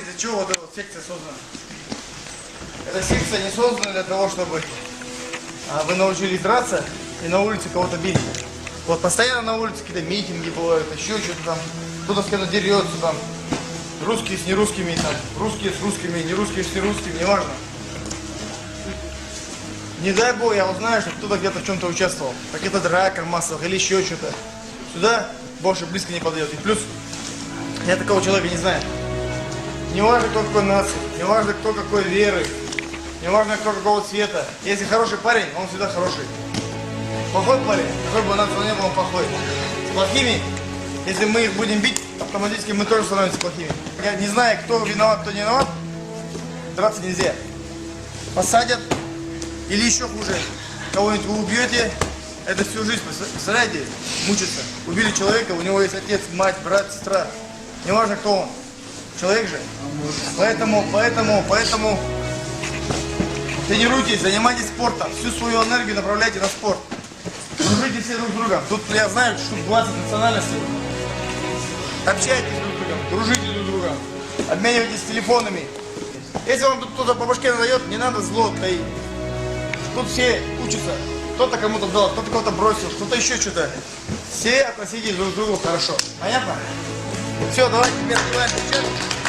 понимаете, для чего вот эта вот секция создана? Эта секция не создана для того, чтобы а, вы научились драться и на улице кого-то бить. Вот постоянно на улице какие-то митинги бывают, еще что-то там, кто-то с кем-то дерется там. Русские с нерусскими, там, русские с русскими, не русские с нерусскими, неважно. Не дай бог, я узнаю, что кто-то где-то в чем-то участвовал. Какие-то драка массовых или еще что-то. Сюда больше близко не подойдет. И плюс, я такого человека не знаю. Не важно, кто какой нации, не важно, кто какой веры, не важно, кто какого цвета. Если хороший парень, он всегда хороший. Плохой парень, какой бы нации он ни был, он плохой. С плохими, если мы их будем бить, автоматически мы тоже становимся плохими. Я не знаю, кто виноват, кто не виноват, драться нельзя. Посадят, или еще хуже, кого-нибудь вы убьете, это всю жизнь, представляете, мучиться. Убили человека, у него есть отец, мать, брат, сестра. Неважно, кто он. Человек же. Поэтому, поэтому, поэтому тренируйтесь, занимайтесь спортом. Всю свою энергию направляйте на спорт. Дружите все друг с другом. Тут я знаю, штук 20 национальностей. Общайтесь друг с другом, дружите друг с другом. Обменивайтесь телефонами. Если вам тут кто-то по башке надает, не надо зло таить. Тут все учатся. Кто-то кому-то дал, кто-то кого-то бросил, кто-то еще что-то. Все относитесь друг к другу хорошо. Понятно? Все, давайте теперь одеваем перчатки.